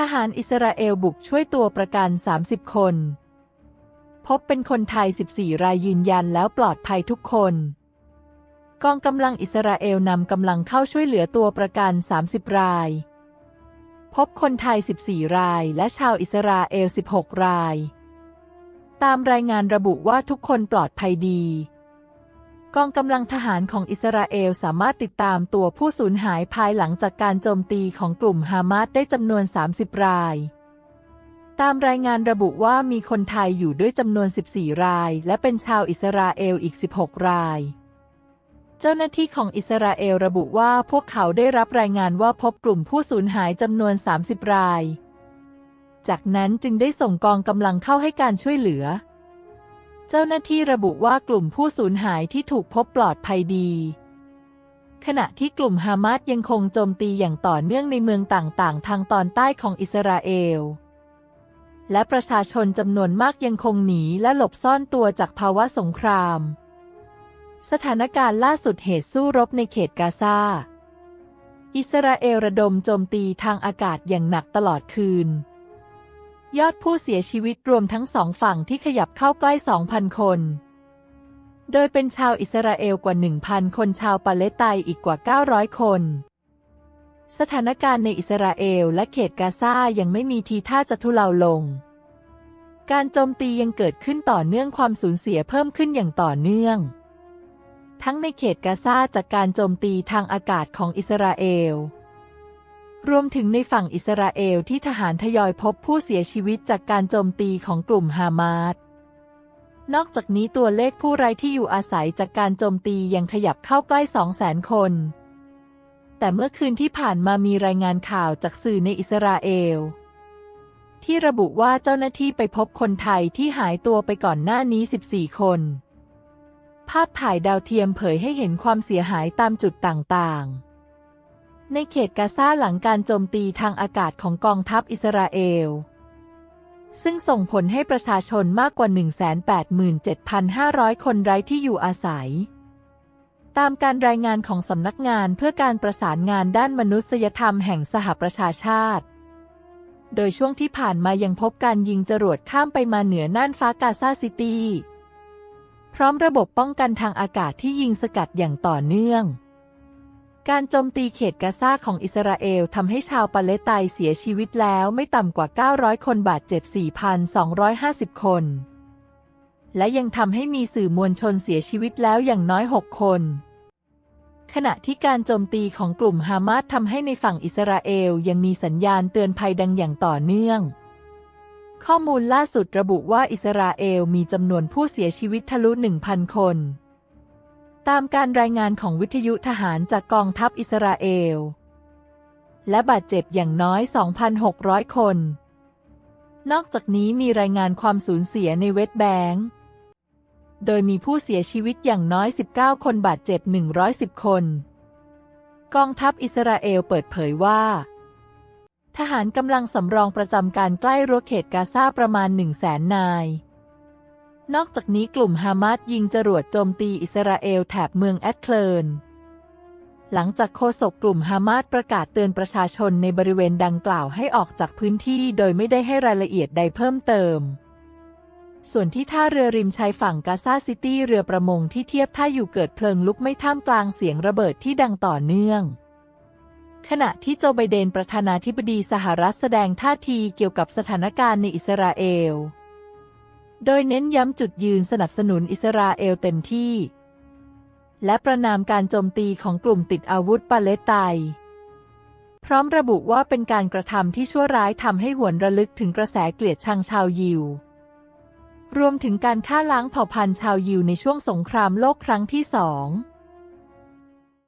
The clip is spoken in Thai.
ทหารอิสราเอลบุกช่วยตัวประกัน 30 คน พบเป็นคนไทย 14 รายยืนยันแล้วปลอดภัยทุกคน กองกำลังอิสราเอลนำกำลังเข้าช่วยเหลือตัวประกัน 30 ราย พบคนไทย 14 รายและชาวอิสราเอล 16 ราย ตามรายงานระบุว่าทุกคนปลอดภัยดี กองกำลังทหารของอิสราเอลสามารถติดตามตัวผู้สูญหายภายหลังจากการโจมตีของกลุ่มฮามาสได้จำนวน 30 ราย ตามรายงานระบุว่ามีคนไทยอยู่ด้วยจำนวน 14 ราย และเป็นชาวอิสราเอลอีก 16 ราย เจ้าหน้าที่ของอิสราเอลระบุว่าพวกเขาได้รับรายงานว่าพบกลุ่มผู้สูญหายจำนวน 30 ราย จากนั้นจึงได้ส่งกองกำลังเข้าให้การช่วยเหลือ เจ้าหน้าที่ระบุว่ากลุ่มผู้สูญหายที่ถูกพบปลอดภัยดี ขณะที่กลุ่มฮามาสยังคงโจมตีอย่างต่อเนื่องในเมืองต่างๆ ทางตอนใต้ของอิสราเอล และประชาชนจำนวนมากยังคงหนีและหลบซ่อนตัวจากภาวะสงคราม สถานการณ์ล่าสุดเหตุสู้รบในเขตกาซา อิสราเอลระดมโจมตีทางอากาศอย่างหนักตลอดคืน ยอดผู้เสียชีวิตรวมทั้งสองฝั่งที่ขยับเข้าใกล้ 2,000 คน โดยเป็นชาวอิสราเอลกว่า 1,000 คนชาวปาเลสไตน์อีกกว่า 900 คน สถานการณ์ในอิสราเอลและเขตกาซายังไม่มีทีท่าจะทุเลาลง การโจมตียังเกิดขึ้นต่อเนื่องความสูญเสียเพิ่มขึ้นอย่างต่อเนื่อง ทั้งในเขตกาซาจากการโจมตีทางอากาศของอิสราเอล รวมถึงในฝั่งอิสราเอลที่ทหารทยอยพบผู้เสียชีวิตจากการโจมตีของกลุ่มฮามาสนอกจากนี้ตัวเลขผู้ไร้ที่อยู่อาศัยจากการโจมตียังขยับเข้าใกล้ 200,000 คน แต่เมื่อคืนที่ผ่านมามีรายงานข่าวจากสื่อในอิสราเอล ที่ระบุว่าเจ้าหน้าที่ไปพบคนไทยที่หายตัวไปก่อนหน้านี้ 14 คน ภาพถ่ายดาวเทียมเผยให้เห็นความเสียหายตามจุดต่างๆ ในเขตกาซาหลังการโจมตีทางอากาศของกองทัพอิสราเอล ซึ่งส่งผลให้ประชาชนมากกว่า 187,500 คนไร้ที่อยู่อาศัย ตามการรายงานของสำนักงานเพื่อการประสานงานด้านมนุษยธรรมแห่งสหประชาชาติ โดยช่วงที่ผ่านมายังพบการยิงจรวดข้ามไปมาเหนือน่านฟ้ากาซาซิตี้ พร้อมระบบป้องกันทางอากาศที่ยิงสกัดอย่างต่อเนื่อง การโจมตีเขตกาซาของอิสราเอลทำให้ชาวปาเลสไตน์เสียชีวิตแล้วไม่ต่ำกว่า 900 คนบาดเจ็บ 4,250 คน และยังทำให้มีสื่อมวลชนเสียชีวิตแล้วอย่างน้อย 6 คน ขณะที่การโจมตีของกลุ่มฮามาสทำให้ในฝั่งอิสราเอลยังมีสัญญาณเตือนภัยดังอย่างต่อเนื่อง ข้อมูลล่าสุดระบุว่าอิสราเอลมีจำนวนผู้เสียชีวิตทะลุ 1,000 คน ตามการรายงานของวิทยุทหารจากกองทัพอิสราเอล และบาดเจ็บอย่างน้อย 2,600 คน นอกจากนี้มีรายงานความสูญเสียในเวสต์แบงก์โดยมีผู้เสียชีวิตอย่างน้อย 19 คนบาดเจ็บ 110 คน กองทัพอิสราเอลเปิดเผยว่า ทหารกำลังสำรองประจำการใกล้รั้วเขตกาซาประมาณ 1 0 0 0 0แสนนาย นอกจากนี้กลุ่มฮามาสยิงจรวดโจมตีอิสราเอลแถบเมืองแอดเคลินหลังจากโฆษกกลุ่มฮามาสประกาศเตือนประชาชนในบริเวณดังกล่าวให้ออกจากพื้นที่โดยไม่ได้ให้รายละเอียดใดเพิ่มเติม ส่วนที่ท่าเรือริมชายฝั่งกาซาซิตี้เรือประมงที่เทียบท่าอยู่เกิดเพลิงลุกไม่ท่ามกลางเสียงระเบิดที่ดังต่อเนื่องขณะที่โจไบเดนประธานาธิบดีสหรัฐแสดงท่าทีเกี่ยวกับสถานการณ์ในอิสราเอล โดยเน้นย้ำจุดยืนสนับสนุนอิสราเอลเต็มที่ และประนามการโจมตีของกลุ่มติดอาวุธปาเลสไตน์พร้อมระบุว่าเป็นการกระทำที่ชั่วร้ายทำให้หวนระลึกถึงกระแสเกลียดชังชาวยิว รวมถึงการฆ่าล้างเผ่าพันธุ์ชาวยิวในช่วงสงครามโลกครั้งที่สอง